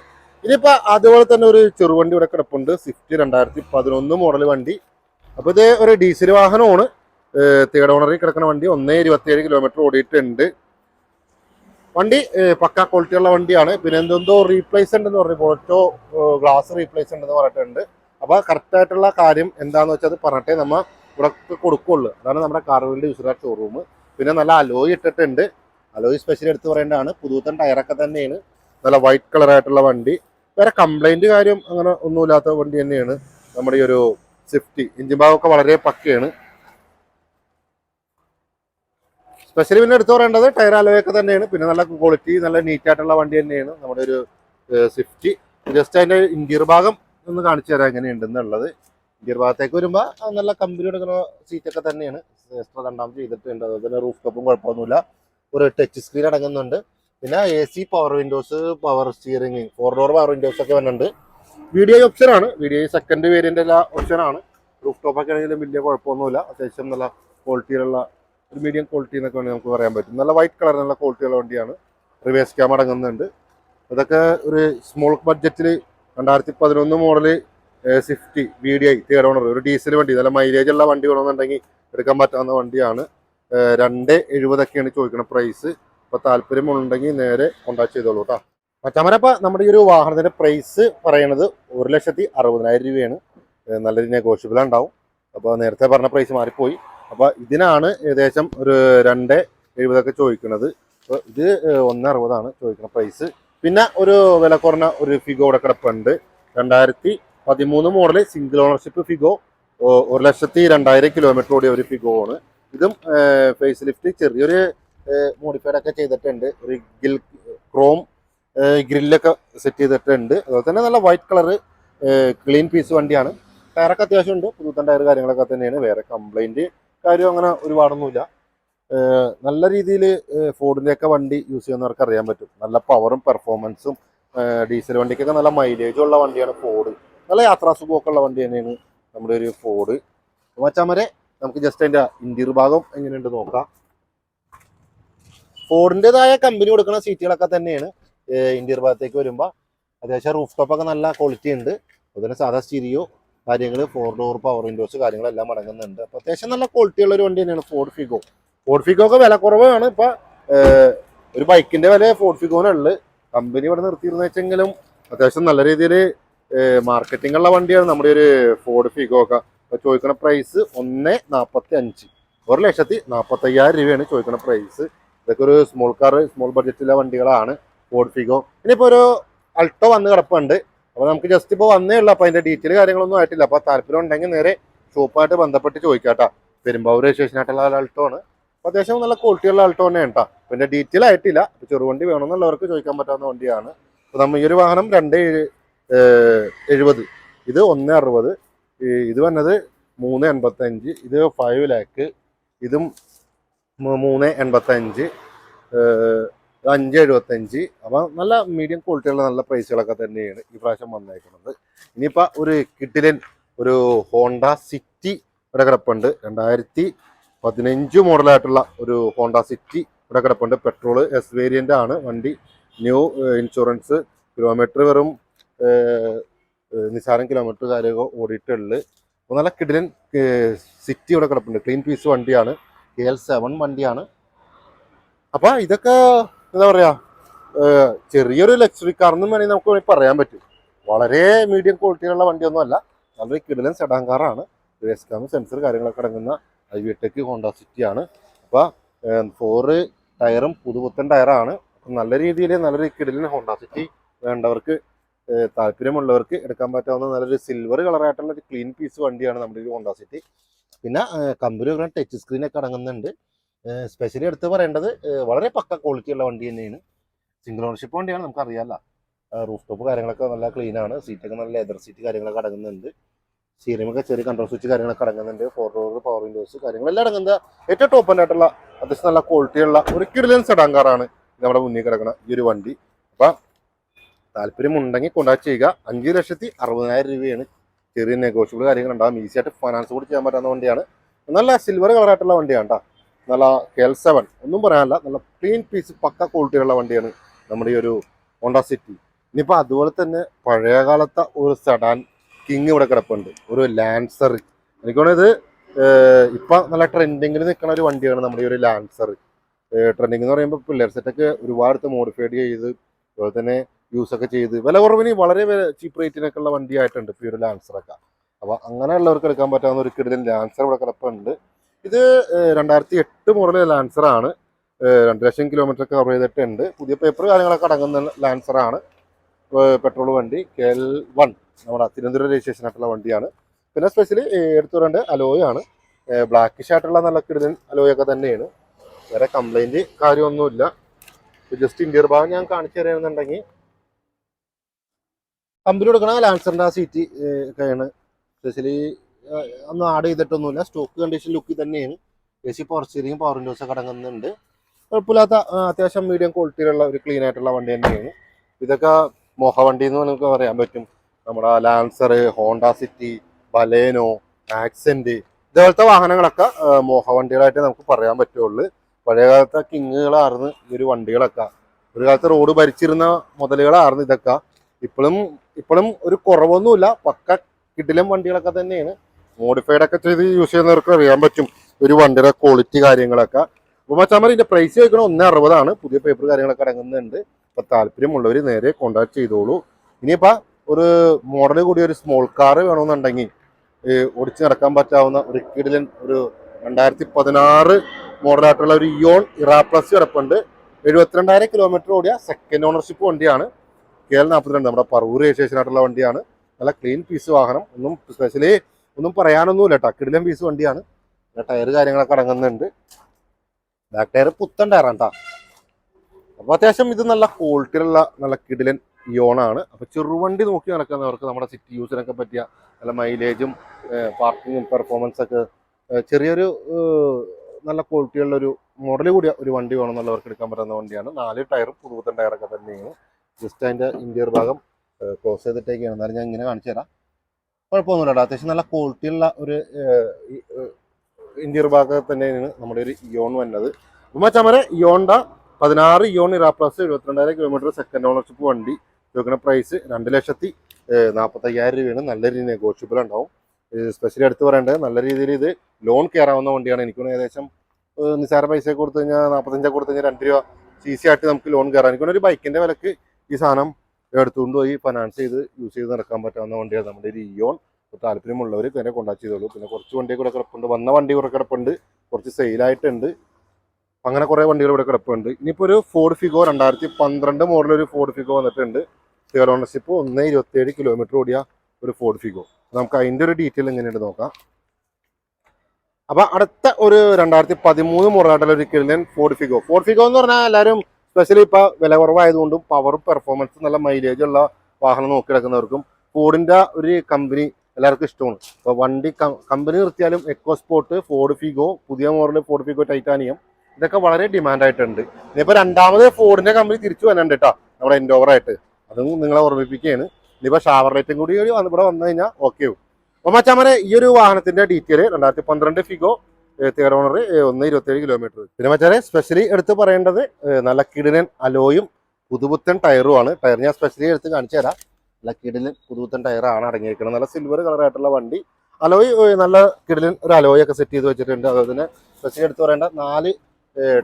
ഇനിയിപ്പോ അതുപോലെ തന്നെ ഒരു ചെറുവണ്ടി ഇവിടെ കിടപ്പുണ്ട് സ്വിഫ്റ്റ് രണ്ടായിരത്തി പതിനൊന്ന് മോഡൽ വണ്ടി. അപ്പൊ ഇത് ഒരു ഡീസൽ വാഹനമാണ്. തേർഡ് ഓണറിൽ കിടക്കുന്ന വണ്ടി ഒന്നേ ഇരുപത്തിയേഴ് കിലോമീറ്റർ ഓടിയിട്ടുണ്ട്. വണ്ടി പക്ക ക്വാളിറ്റി ഉള്ള വണ്ടിയാണ്. പിന്നെ എന്തെന്തോ റീപ്ലേസ് ഉണ്ടെന്ന് പറഞ്ഞു പോറ്റോ ഗ്ലാസ് റീപ്ലേസ് ഉണ്ടെന്ന് പറഞ്ഞിട്ടുണ്ട്. അപ്പൊ കറക്റ്റ് ആയിട്ടുള്ള കാര്യം എന്താന്ന് വെച്ചാൽ അത് പറഞ്ഞിട്ടേ നമ്മ ഇവിടെ കൊടുക്കുള്ളൂ. അതാണ് നമ്മുടെ കാർവിന്റെ യൂസറ ഷോറൂം പിന്നെ നല്ല അലോയ് ഇട്ടിട്ടുണ്ട്. അലോയ് സ്പെഷ്യൽ എടുത്ത് പറയേണ്ടതാണ്. പുതുത്തൻ ടയറൊക്കെ തന്നെയാണ്. നല്ല വൈറ്റ് കളർ ആയിട്ടുള്ള വണ്ടി. വേറെ കംപ്ലൈന്റ് കാര്യം അങ്ങനെ ഒന്നുമില്ലാത്ത വണ്ടി തന്നെയാണ്. നമ്മുടെ ഈ ഒരു സ്വിഫ്റ്റ് എഞ്ചിൻ ഭാഗമൊക്കെ വളരെ പക്കയാണ്. സ്പെഷ്യലി പിന്നെ എടുത്തു പറയേണ്ടത് ടയർ അലോയൊക്കെ തന്നെയാണ്. പിന്നെ നല്ല ക്വാളിറ്റി നല്ല നീറ്റായിട്ടുള്ള വണ്ടി തന്നെയാണ് നമ്മുടെ ഒരു സ്വിഫ്റ്റ് ജസ്റ്റ് അതിന്റെ ഇന്റീരിയർ ഭാഗം ഒന്ന് കാണിച്ചു തരാം എങ്ങനെയുണ്ടെന്നുള്ളത്. ഇന്റീരിയർ ഭാഗത്തേക്ക് വരുമ്പോൾ നല്ല കമ്പനി എടുക്കുന്ന സീറ്റൊക്കെ തന്നെയാണ്. എക്സ്ട്രാ രണ്ടാമത് ചെയ്തിട്ടുണ്ട്. അതുപോലെ തന്നെ റൂഫ് കപ്പും കുഴപ്പമൊന്നുമില്ല. ഒരു ടച്ച് സ്ക്രീൻ അടങ്ങുന്നുണ്ട്. പിന്നെ A C power windows power steering four door power windows ഒക്കെ വരുന്നുണ്ട് വീഡിയോ ഓപ്ഷൻ ആണ്. വീഡിയോ സെക്കൻഡ് വേരിയന്റ് എല്ലാ ഓപ്ഷൻ ആണ്. റൂഫ് ടോപ്പ് ഒക്കെ ആണെങ്കിലും വലിയ കുഴപ്പമൊന്നുമില്ല. അത്യാവശ്യം നല്ല ക്വാളിറ്റിയിലുള്ള ഒരു മീഡിയം ക്വാളിറ്റി എന്നൊക്കെ വേണമെങ്കിൽ നമുക്ക് പറയാൻ പറ്റും. നല്ല വൈറ്റ് കളർ നല്ല ക്വാളിറ്റിയുള്ള വണ്ടിയാണ്. റിവേഴ്സ് ക്യാം അടങ്ങുന്നുണ്ട്. അതൊക്കെ ഒരു സ്മോൾ ബഡ്ജറ്റിൽ രണ്ടായിരത്തി പതിനൊന്ന് model Swift B D I third owner ഒരു ഡീസൽ വണ്ടി. നല്ല മൈലേജ് ഉള്ള വണ്ടി വേണമെന്നുണ്ടെങ്കിൽ എടുക്കാൻ പറ്റാവുന്ന വണ്ടിയാണ്. രണ്ട് എഴുപതൊക്കെയാണ് ചോദിക്കുന്ന പ്രൈസ് അപ്പോൾ താല്പര്യമുണ്ടെങ്കിൽ നേരെ കോണ്ടാക്ട് ചെയ്തോളൂ കേട്ടോ മച്ചാമരപ്പ നമ്മുടെ ഈ ഒരു വാഹനത്തിന്റെ പ്രൈസ് പറയണത് ഒരു ലക്ഷത്തി അറുപതിനായിരം രൂപയാണ്. നല്ല നല്ലൊരു നെഗോഷ്യബിൾ ഉണ്ടാവും അപ്പോൾ നേരത്തെ പറഞ്ഞ പ്രൈസ് മാറിപ്പോയി. അപ്പോൾ ഇതിനാണ് ഏകദേശം ഒരു രണ്ട് എഴുപതൊക്കെ ചോദിക്കുന്നത് അപ്പോൾ ഇത് ഒന്ന് അറുപതാണ് ചോദിക്കുന്ന പ്രൈസ് പിന്നെ ഒരു വില കുറഞ്ഞ ഒരു ഫിഗോടെ കിടപ്പുണ്ട് രണ്ടായിരത്തി പതിമൂന്ന് മോഡൽ സിംഗിൾ ഓണർഷിപ്പ് ഫിഗോ ഒരു ലക്ഷത്തി രണ്ടായിരം കിലോമീറ്റർ ഓടിയ ഒരു ഫിഗോ ആണ്. ഇതും ഫേസ് ലിഫ്റ്റ് ചെറിയൊരു മോഡിഫൈഡ് ഒക്കെ ചെയ്തിട്ടുണ്ട്. ഒരു ഗിൽ ക്രോം ഗ്രില്ലൊക്കെ സെറ്റ് ചെയ്തിട്ടുണ്ട്. അതുപോലെ തന്നെ നല്ല വൈറ്റ് കളറ് ക്ലീൻ പീസ് വണ്ടിയാണ്. ടയറൊക്കെ അത്യാവശ്യം ഉണ്ട്. പുതുത്തൻ ടയർ കാര്യങ്ങളൊക്കെ തന്നെയാണ്. വേറെ കംപ്ലൈന്റ് കാര്യം അങ്ങനെ ഒരുപാടൊന്നുമില്ല. നല്ല രീതിയിൽ ഫോർഡിന്റെ ഒക്കെ വണ്ടി യൂസ് ചെയ്യുന്നവർക്ക് അറിയാൻ പറ്റും. നല്ല പവറും പെർഫോമൻസും ഡീസൽ വണ്ടിക്കൊക്കെ നല്ല മൈലേജും ഉള്ള വണ്ടിയാണ് ഫോർഡ് നല്ല യാത്രാസുഖമൊക്കെ ഉള്ള വണ്ടി തന്നെയാണ് നമ്മുടെ ഒരു ഫോർഡ് മച്ചാമരെ നമുക്ക് ജസ്റ്റ് അതിന്റെ ഇന്റീരിയർ ഭാഗം എങ്ങനെയുണ്ട് നോക്കാം. ഫോർഡിന്റെതായ കമ്പനി കൊടുക്കുന്ന സീറ്റുകളൊക്കെ തന്നെയാണ് ഇന്റീരിയർ ഭാഗത്തേക്ക് വരുമ്പോൾ അത്യാവശ്യം റൂഫ് ടോപ്പൊക്കെ നല്ല ക്വാളിറ്റി ഉണ്ട്. അതുപോലെ സാധാ സ്റ്റീരിയോ കാര്യങ്ങൾ ഫോർ ഡോർ പവർ വിൻഡോസ് കാര്യങ്ങളെല്ലാം അടങ്ങുന്നുണ്ട്. അപ്പോൾ അത്യാവശ്യം നല്ല ക്വാളിറ്റി ഉള്ള ഒരു വണ്ടി തന്നെയാണ് ഫോർഡ് ഫിഗോ ഫോർഡ് ഫിഗോ ഒക്കെ വില കുറവാണ്. ഇപ്പോൾ ഒരു ബൈക്കിന്റെ വില ഫോർഡ് ഫിഗോനുള്ളത് കമ്പനി ഇവിടെ നിർത്തിയിരുന്ന വെച്ചെങ്കിലും അത്യാവശ്യം നല്ല രീതിയിൽ മാർക്കറ്റിംഗ് ഉള്ള വണ്ടിയാണ്. നമ്മുടെ ഒരു ഫോർഡ് ഫിഗോ ഒക്കെ. ചോദിക്കുന്ന പ്രൈസ് ഒന്ന് നാൽപ്പത്തി അഞ്ച് ഒരു ലക്ഷത്തി നാൽപ്പത്തി അയ്യായിരം രൂപയാണ് ചോദിക്കുന്ന പ്രൈസ് ഇതൊക്കെ ഒരു സ്മോൾ കാർ സ്മോൾ ബഡ്ജറ്റിലെ വണ്ടികളാണ് ഫോർഡ് ഫിഗോ ഇനിയിപ്പോ ഒരു അൾട്ടോ വന്ന് കിടപ്പുണ്ട്. അപ്പോൾ നമുക്ക് ജസ്റ്റ് ഇപ്പോൾ വന്നേ ഉള്ളൂ. അപ്പൊ അതിന്റെ ഡീറ്റെയിൽ കാര്യങ്ങളൊന്നും ആയിട്ടില്ല. അപ്പൊ താല്പര്യം ഉണ്ടെങ്കിൽ നേരെ ഷോപ്പായിട്ട് ബന്ധപ്പെട്ട് ചോദിക്കാട്ടാ. പെരുമ്പാവൂർ രജിസ്ട്രേഷൻ ആയിട്ടുള്ള ആൾട്ടോ ആണ്. അപ്പൊ അത്യാവശ്യം നല്ല ക്വാളിറ്റിയുള്ള ആൾട്ടോ തന്നെ അപ്പോൾ പിന്നെ ഡീറ്റെയിൽ ആയിട്ടില്ല. ചെറുവണ്ടി വേണമെന്നുള്ളവർക്ക് ചോദിക്കാൻ പറ്റാവുന്ന വണ്ടിയാണ്. അപ്പൊ നമ്മൾ ഈ ഒരു വാഹനം രണ്ട് എഴുപത്. ഇത് ഒന്ന് അറുപത്. ഇത് വന്നത് മൂന്ന് എൺപത്തഞ്ച്. ഇത് ഫൈവ് ലാക്ക് ഇതും മൂന്ന് എൺപത്തഞ്ച്. അഞ്ച് എഴുപത്തഞ്ച്. അപ്പം നല്ല മീഡിയം ക്വാളിറ്റിയുള്ള നല്ല പ്രൈസുകളൊക്കെ തന്നെയാണ് ഈ പ്രാവശ്യം വന്നേക്കുന്നത് ഇനിയിപ്പോൾ ഒരു കിട്ടിലൻ ഒരു ഹോണ്ട സിറ്റി ഇവിടെ കിടപ്പുണ്ട്. രണ്ടായിരത്തി പതിനഞ്ച് മോഡലായിട്ടുള്ള ഒരു ഹോണ്ട സിറ്റി ഇവിടെ കിടപ്പുണ്ട്. പെട്രോൾ എസ് വേരിയന്റ് ആണ്. വണ്ടി ന്യൂ ഇൻഷുറൻസ് കിലോമീറ്റർ വെറും നിസ്സാരം കിലോമീറ്റർ കാര്യമൊക്കെ ഓടിയിട്ടുള്ളു. നല്ല കിടിലൻ സിറ്റി ഇവിടെ കിടപ്പുണ്ട്. ക്ലീൻ പീസ് വണ്ടിയാണ്. കെ എൽ സെവൻ വണ്ടിയാണ്. അപ്പോൾ ഇതൊക്കെ എന്താ പറയുക ചെറിയൊരു ലക്ഷറി കാർ എന്നും വേണമെങ്കിൽ നമുക്ക് വേണമെങ്കിൽ പറയാൻ പറ്റും. വളരെ മീഡിയം ക്വാളിറ്റിയിലുള്ള വണ്ടിയൊന്നും അല്ല നല്ലൊരു കിടിലൻ സെഡാൻ കാറാണ് വേസ്കാം സെൻസർ കാര്യങ്ങളൊക്കെ അടങ്ങുന്ന ഐ വി ടെക് ഹോണ്ട സിറ്റിയാണ് അപ്പോൾ ഫോറ് ടയറും പുതുപുത്തൻ ടയറാണ് നല്ല രീതിയിൽ നല്ലൊരു കിടിലൻ ഹോണ്ട സിറ്റി വേണ്ടവർക്ക് താല്പര്യമുള്ളവർക്ക് എടുക്കാൻ പറ്റാവുന്ന നല്ലൊരു സിൽവർ കളറായിട്ടുള്ള ഒരു ക്ലീൻ പീസ് വണ്ടിയാണ് നമ്മുടെ ഈ ഹോണ്ട സിറ്റി പിന്നെ കമ്പനി ടച്ച് സ്ക്രീനൊക്കെ അടങ്ങുന്നുണ്ട്. സ്പെഷ്യലി എടുത്ത് പറയേണ്ടത് വളരെ പക്ക ക്വാളിറ്റി ഉള്ള വണ്ടി തന്നെയാണ്. സിംഗിൾ ഓണർഷിപ്പ് വണ്ടിയാണ് നമുക്ക് അറിയാമല്ല റൂഫ് ടോപ്പ് കാര്യങ്ങളൊക്കെ നല്ല ക്ലീൻ ആണ്. സീറ്റൊക്കെ നല്ല ലെതർ സീറ്റ് കാര്യങ്ങളൊക്കെ അടങ്ങുന്നുണ്ട്. സ്റ്റീറിംഗ് ചെറിയ കൺട്രോൾ സ്വിച്ച് കാര്യങ്ങളൊക്കെ അടങ്ങുന്നുണ്ട്. ഫോർ ഡോർ പവർ വിൻഡോസ് കാര്യങ്ങളെല്ലാം അടങ്ങുന്ന ഏറ്റവും ടോപ്പ് ആയിട്ടുള്ള അത്യാവശ്യം നല്ല ക്വാളിറ്റിയുള്ള ഒരു കിഡിലൻസ് സെഡാൻ കാറാണ് നമ്മുടെ മുന്നിൽ കിടക്കുന്ന ഈ ഒരു വണ്ടി. അപ്പം താല്പര്യമുണ്ടെങ്കിൽ കോണ്ടാക്ട് ചെയ്യുക. അഞ്ച് ലക്ഷത്തി അറുപതിനായിരം രൂപയാണ് ചെറിയ നെഗോഷ്യബിൾ കാര്യങ്ങൾ ഉണ്ടാകും ഈസി ആയിട്ട് ഫൈനാൻസ് കൂടി ചെയ്യാൻ പറ്റാവുന്ന വണ്ടിയാണ്. നല്ല സിൽവർ കളറായിട്ടുള്ള വണ്ടിയാണ് കേട്ടോ. നല്ല കെ എൽ സെവൻ ഒന്നും പറയാനല്ല. നല്ല ക്ലീൻ പീസ് പക്ക ക്വാളിറ്റിയുള്ള വണ്ടിയാണ് നമ്മുടെ ഈ ഒരു ഹോണ്ട സിറ്റി ഇനിയിപ്പോൾ അതുപോലെ തന്നെ പഴയ കാലത്തെ ഒരു സെഡാൻ കിങ് ഇവിടെ കിടപ്പുണ്ട്. ഒരു ലാൻസർ എനിക്ക് തോന്നുന്നത് ഇത് ഇപ്പം നല്ല ട്രെൻഡിങ്ങിൽ നിൽക്കുന്ന ഒരു വണ്ടിയാണ് നമ്മുടെ ഈ ഒരു ലാൻസർ ട്രെൻഡിങ് എന്ന് പറയുമ്പോൾ പിള്ളേർ സെറ്റൊക്കെ ഒരുപാട് മോഡിഫൈഡ് ചെയ്ത് അതുപോലെ തന്നെ യൂസ് ഒക്കെ ചെയ്ത്. വില കുറവിന് വളരെ ചീപ്പ് റേറ്റിനൊക്കെ ഉള്ള വണ്ടിയായിട്ടുണ്ട്. ഇപ്പോൾ ഈ ഒരു ലാൻസറൊക്കെ. അപ്പോൾ അങ്ങനെയുള്ളവർക്ക് എടുക്കാൻ പറ്റാവുന്ന ഒരു കിടിലൻ ലാൻസർ ഇവിടെ കിടപ്പുണ്ട്. ഇത് രണ്ടായിരത്തി എട്ട് മോഡൽ ലാൻസറാണ്. രണ്ട് ലക്ഷം കിലോമീറ്റർ കവർ ചെയ്തിട്ടുണ്ട്. പുതിയ പേപ്പർ കാര്യങ്ങളൊക്കെ അടങ്ങുന്ന ലാൻസറാണ്. പെട്രോൾ വണ്ടി കെ എൽ വൺ. നമ്മുടെ തിരുവനന്തപുരം രജിസ്ട്രേഷൻ ആയിട്ടുള്ള വണ്ടിയാണ്. പിന്നെ സ്പെഷ്യലി എടുത്തു പറയേണ്ട അലോയ് ആണ്. ബ്ലാക്കിഷ് ആയിട്ടുള്ള നല്ല കിടിലൻ അലോയൊക്കെ തന്നെയാണ്. വേറെ കംപ്ലൈന്റ് കാര്യമൊന്നുമില്ല. ജസ്റ്റ് ഇന്റീരിയർ ഭാഗം ഞാൻ കാണിച്ചു തരുന്നുണ്ടെങ്കിൽ കമ്പനി കൊടുക്കണ ലാൻസറിന്റെ ആ സീറ്റ് ഒക്കെയാണ്. സ്പെഷ്യലി ഒന്നും ആഡ് ചെയ്തിട്ടൊന്നുമില്ല. സ്റ്റോക്ക് കണ്ടീഷൻ ലുക്കിൽ തന്നെയാണ് A C power steering power windows ഒക്കെ അടങ്ങുന്നുണ്ട്. കുഴപ്പമില്ലാത്ത അത്യാവശ്യം മീഡിയം ക്വാളിറ്റിയിലുള്ള ഒരു ക്ലീൻ ആയിട്ടുള്ള വണ്ടി തന്നെയാണ്. ഇതൊക്കെ മോഹ വണ്ടി എന്ന് നമുക്ക് പറയാൻ പറ്റും. നമ്മുടെ Lancer Honda City Baleno Accent ഇതുപോലത്തെ വാഹനങ്ങളൊക്കെ മോഹ വണ്ടികളായിട്ട് നമുക്ക് പറയാൻ പറ്റുള്ളൂ. പഴയ കാലത്തെ കിങ്ങുകളായിരുന്നു ഈ ഒരു വണ്ടികളൊക്കെ. ഒരു കാലത്ത് റോഡ് ഭരിച്ചിരുന്ന മുതലുകളായിരുന്നു ഇതൊക്കെ. ഇപ്പോഴും ഇപ്പോഴും ഒരു കുറവൊന്നുമില്ല. പക്ക കിടിലം വണ്ടികളൊക്കെ തന്നെയാണ്. മോഡിഫൈഡ് ഒക്കെ ചെയ്ത് യൂസ് ചെയ്യുന്നവർക്ക് അറിയാൻ പറ്റും ഒരു വണ്ടിയുടെ ക്വാളിറ്റി കാര്യങ്ങളൊക്കെ. അപ്പോൾ മച്ചാമർ ഇതിന്റെ പ്രൈസ് ചോദിക്കണം ഒന്ന് അറുപതാണ്. പുതിയ പേപ്പർ കാര്യങ്ങളൊക്കെ അടങ്ങുന്നുണ്ട്. അപ്പോൾ താല്പര്യമുള്ളവർ നേരെ കോണ്ടാക്ട് ചെയ്തോളൂ. ഇനിയിപ്പോൾ ഒരു മോഡൽ കൂടി ഒരു സ്മോൾ കാർ വേണമെന്നുണ്ടെങ്കിൽ ഓടിച്ച് നടക്കാൻ പറ്റാവുന്ന ഒരു കിടിലൻ ഒരു രണ്ടായിരത്തി പതിനാറ് മോഡലായിട്ടുള്ള ഒരു ഇയോൺ ഇറാ പ്ലസ് കിടപ്പുണ്ട് എഴുപത്തിരണ്ടായിരം കിലോമീറ്റർ ഓടിയ സെക്കൻഡ് ഓണർഷിപ്പ് വണ്ടിയാണ്. കെ എൽ നാൽപ്പത്തിരണ്ട് നമ്മുടെ പറവൂർ രജിസ്ട്രേഷനായിട്ടുള്ള വണ്ടിയാണ്. നല്ല ക്ലീൻ പീസ് വാഹനം. ഒന്നും സ്പെഷ്യലി ഒന്നും പറയാനൊന്നുമില്ല കേട്ടോ. കിടിലം പീസ് വണ്ടിയാണ്. ടയർ കാര്യങ്ങളൊക്കെ അടങ്ങുന്നുണ്ട്. ബാക്ക് ടയർ പുത്തൻ ടയറാണ് കേട്ടോ അപ്പോൾ അത്യാവശ്യം ഇത് നല്ല ക്വാളിറ്റിയിലുള്ള നല്ല കിടിലൻ ഇയോണാണ് അപ്പോൾ ചെറുവണ്ടി നോക്കി നടക്കുന്നവർക്ക് നമ്മുടെ സിറ്റി യൂസിനൊക്കെ പറ്റിയ നല്ല മൈലേജും പാർക്കിങ്ങും പെർഫോമൻസ് ഒക്കെ ചെറിയൊരു നല്ല ക്വാളിറ്റിയുള്ള ഒരു മോഡൽ കൂടിയ ഒരു വണ്ടി വേണമെന്നുള്ളവർക്ക് എടുക്കാൻ പറ്റുന്ന വണ്ടിയാണ്. നാല് ടയറും പുതുപുത്തൻ ടയറൊക്കെ തന്നെയാണ്. ജസ്റ്റ് അതിന്റെ ഇന്റീരിയർ ഭാഗം ക്ലോസ് ചെയ്തിട്ടേക്കാണ്. എന്നാലും ഞാൻ ഇങ്ങനെ കാണിച്ചു തരാം. കുഴപ്പമൊന്നുമില്ല അത്യാവശ്യം നല്ല ക്വാളിറ്റിയുള്ള ഒരു ഇന്റീരിയർ ഭാഗം തന്നെയാണ് നമ്മുടെ ഒരു ഇയോൺ വന്നത്. മച്ചാമരെ ഇയോണ്ട പതിനാറ് ഇയോൺ ഇറാ പ്ലസ് എഴുപത്തിരണ്ടായിരം കിലോമീറ്റർ സെക്കൻഡ് ഓണർഷിപ്പ് വണ്ടി. ചോദിക്കുന്ന പ്രൈസ് രണ്ട് ലക്ഷത്തി നാൽപ്പത്തയ്യായിരം രൂപയാണ്. നല്ല രീതിയിൽ നെഗോഷ്യബിൾ ഉണ്ടാവും. സ്പെഷ്യലി എടുത്ത് പറയേണ്ടത് നല്ല രീതിയിൽ ഇത് ലോൺ കയറാവുന്ന വണ്ടിയാണ്. എനിക്ക് തോന്നുന്നു ഏകദേശം നിസ്സാര പൈസ കൊടുത്തു കഴിഞ്ഞാൽ നാൽപ്പത്തഞ്ചൊക്കെ കൊടുത്തു കഴിഞ്ഞാൽ രണ്ട് രൂപ സി സി ആയിട്ട് നമുക്ക് ലോൺ കയറാൻ എനിക്കൊരു ബൈക്കിന്റെ വിലക്ക് ഈ സാധനം എടുത്തുകൊണ്ട് പോയി ഫൈനാൻസ് ചെയ്ത് യൂസ് ചെയ്ത് നടക്കാൻ പറ്റാവുന്ന വണ്ടിയാണ് നമ്മുടെ ഒരു ഇയോൺ താല്പര്യമുള്ളവർ തന്നെ കോൺടാക്ട് ചെയ്തോളൂ. പിന്നെ കുറച്ച് വണ്ടി കൂടെ കിടപ്പുണ്ട്. വന്ന വണ്ടി കൂടെ കിടപ്പുണ്ട്. കുറച്ച് സെയിലായിട്ടുണ്ട് അങ്ങനെ കുറേ വണ്ടികൾ ഇവിടെ കിടപ്പുണ്ട്. ഇനിയിപ്പോൾ ഒരു ഫോർഡ് ഫിഗോ രണ്ടായിരത്തി പന്ത്രണ്ട് മോഡൽ ഒരു ഫോർഡ് ഫിഗോ വന്നിട്ടുണ്ട്. സിയർ ഓണർഷിപ്പ് ഒന്ന് ഇരുപത്തേഴ് കിലോമീറ്റർ ഓടിയ ഒരു ഫോർഡ് ഫിഗോ നമുക്ക് അതിന്റെ ഒരു ഡീറ്റെയിൽ എങ്ങനെയുണ്ട് നോക്കാം. അപ്പോൾ അടുത്ത ഒരു രണ്ടായിരത്തി പതിമൂന്ന് മോഡലായിട്ടുള്ള ഒരു കിളിയൻ ഫോർഡ് ഫിഗോ ഫോർഡ് ഫിഗോ എന്ന് പറഞ്ഞാൽ എല്ലാവരും സ്പെഷ്യലി ഇപ്പൊ വില കുറവായതുകൊണ്ടും പവർ പെർഫോമൻസ് നല്ല മൈലേജ് ഉള്ള വാഹനം നോക്കി കിടക്കുന്നവർക്കും ഫോർഡിന്റെ ഒരു കമ്പനി എല്ലാവർക്കും ഇഷ്ടമാണ്. ഇപ്പൊ വണ്ടി കമ്പനി നിർത്തിയാലും എക്കോ സ്പോർട്ട് ഫോർഡ് ഫിഗോ പുതിയ മോഡൽ ഫോർഡ് ഫിഗോ ടൈറ്റാനിയം ഇതൊക്കെ വളരെ ഡിമാൻഡ് ആയിട്ടുണ്ട്. ഇനിയിപ്പോ രണ്ടാമത് ഫോർഡിന്റെ കമ്പനി തിരിച്ചു വന്നിട്ടുണ്ട് കേട്ടോ നമ്മുടെ എൻഡോവർ ആയിട്ട്. അതും നിങ്ങളെ ഓർമ്മിപ്പിക്കുകയാണ്. ഇനിയിപ്പോ ഷാവർ ലൈറ്റും കൂടി ഇവിടെ വന്നു കഴിഞ്ഞാൽ ഓക്കെ ആവും. അപ്പൊ മച്ചാമനെ ഈ ഒരു വാഹനത്തിന്റെ ഡീറ്റെയിൽ രണ്ടായിരത്തി പന്ത്രണ്ട് ഫിഗോ തേർഡ് ഓണർ ഒന്ന് ഇരുപത്തേഴ് കിലോമീറ്റർ പിന്നെ മച്ചാരെ സ്പെഷ്യലി എടുത്ത് പറയേണ്ടത് നല്ല കിടിലൻ അലോയും പുതുപുത്തൻ ടയറുമാണ് ടയർ ഞാൻ സ്പെഷ്യലി എടുത്ത് കാണിച്ചു തരാം. നല്ല കിടിലൻ പുതുപുത്തൻ ടയറാണ് അടങ്ങിയിരിക്കുന്നത്. നല്ല സിൽവർ കളറായിട്ടുള്ള വണ്ടി. അലോയ് നല്ല കിടിലൻ ഒരു അലോയ് ഒക്കെ സെറ്റ് ചെയ്ത് വെച്ചിട്ടുണ്ട്. അതുപോലെ തന്നെ സ്പെഷ്യലി എടുത്ത് പറയേണ്ട നാല്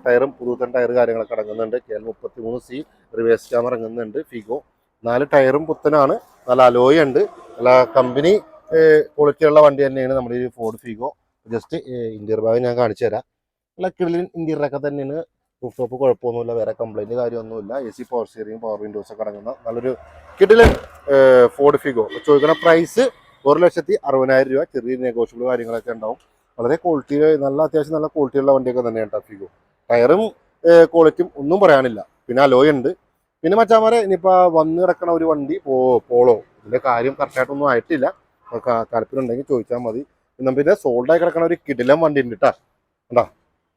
ടയറും പുതുപുത്തൻ ടയർ കാര്യങ്ങളൊക്കെ അടങ്ങുന്നുണ്ട്. കെ എൽ മുപ്പത്തി മൂന്ന് സി റിവേഴ്സ് ക്യാമറ ഇറങ്ങുന്നുണ്ട് ഫിഗോ നാല് ടയറും പുത്തനാണ്. നല്ല അലോയ് ഉണ്ട്. നല്ല കമ്പനി ക്വാളിറ്റിയുള്ള വണ്ടി തന്നെയാണ് നമ്മുടെ ഈ ഫോർഡ് ഫിഗോ ജസ്റ്റ് ഇന്റീരിയർ ഭാഗം ഞാൻ കാണിച്ചു തരാം. നല്ല കിളിൻ ഇന്റീരിയറൊക്കെ തന്നെയാണ് റൂഫ് ടോപ്പ് കുഴപ്പമൊന്നുമില്ല വേറെ കംപ്ലൈന്റ് കാര്യമൊന്നുമില്ല. A C power steering power windows ഒക്കെ അടങ്ങുന്ന നല്ലൊരു കിടിലൻ ഫോർഡ് ഫിഗോ ചോദിക്കുന്ന പ്രൈസ് ഒരു ലക്ഷത്തി അറുപതിനായിരം രൂപ. ചെറിയ നെഗോഷ്യബിൾ കാര്യങ്ങളൊക്കെ ഉണ്ടാവും. വളരെ ക്വാളിറ്റി നല്ല അത്യാവശ്യം നല്ല ക്വാളിറ്റിയുള്ള വണ്ടിയൊക്കെ തന്നെയാണ് കേട്ടോ ഫിഗോ ടയറും ക്വാളിറ്റിയും ഒന്നും പറയാനില്ല. പിന്നെ അലോയ് ഉണ്ട്. പിന്നെ മച്ചാമാരെ ഇനിയിപ്പോൾ വന്ന് കിടക്കണ ഒരു വണ്ടി പോ പോളോ ഇതിന്റെ കാര്യം കറക്റ്റായിട്ടൊന്നും ആയിട്ടില്ല. താല്പര്യം ഉണ്ടെങ്കിൽ ചോദിച്ചാൽ മതി. പിന്നെ പിന്നെ സോൾഡ് ആയി കിടക്കണ ഒരു കിടിലം വണ്ടി ഉണ്ട് കേട്ടാ കണ്ടാ?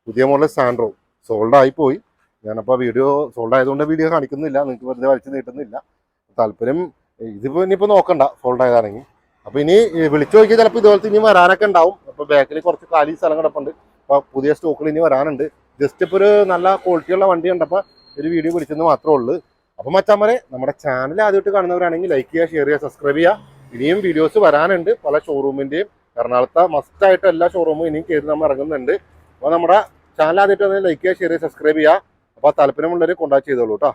പുതിയ മോഡൽ സാൻഡ്രോ സോൾഡ് ആയി പോയി ഞാനപ്പോൾ വീഡിയോ സോൾഡ് ആയതുകൊണ്ട് വീഡിയോ കാണിക്കുന്നില്ല. നിങ്ങൾക്ക് വെറുതെ വലിച്ചു നീട്ടുന്നില്ല. താല്പര്യം ഇതിപ്പോൾ ഇനിയിപ്പോൾ നോക്കണ്ട. സോൾഡ് ആയതാണെങ്കിൽ. അപ്പോൾ ഇനി വിളിച്ചു നോക്കിയാൽ ചിലപ്പോൾ ഇതുപോലത്തെ ഇനി വരാനൊക്കെ ഉണ്ടാവും. അപ്പോൾ ബാക്കിൽ കുറച്ച് കാലി സ്ഥലം കിടപ്പുണ്ട്. അപ്പോൾ പുതിയ സ്റ്റോക്കുകൾ ഇനി വരാനുണ്ട്. ജസ്റ്റ് ഇപ്പോൾ ഒരു നല്ല ക്വാളിറ്റിയുള്ള വണ്ടി കണ്ടപ്പോൾ ഒരു വീഡിയോ വിളിച്ചെന്ന് മാത്രമേ ഉള്ളൂ. അപ്പൊ മച്ചാമരെ നമ്മുടെ ചാനൽ ആദ്യമായിട്ട് കാണുന്നവരാണെങ്കിൽ ലൈക്ക് ചെയ്യുക ഷെയർ ചെയ്യുക സബ്സ്ക്രൈബ് ചെയ്യുക. ഇനിയും വീഡിയോസ് വരാനുണ്ട്. പല ഷോറൂമിന്റെയും എറണാകുളത്തെ മസ്റ്റ് ആയിട്ട് എല്ലാ ഷോറൂമും ഇനിയും കയറി നമ്മൾ ഇറങ്ങുന്നുണ്ട്. അപ്പോൾ നമ്മുടെ ചാനൽ ആദ്യമായിട്ട് ലൈക്ക് ചെയ്യുക ഷെയർ ചെയ്യുക സബ്സ്ക്രൈബ് ചെയ്യുക. അപ്പോൾ താല്പര്യമുള്ളവർ കോൺടാക്ട് ചെയ്തോളൂ കേട്ടോ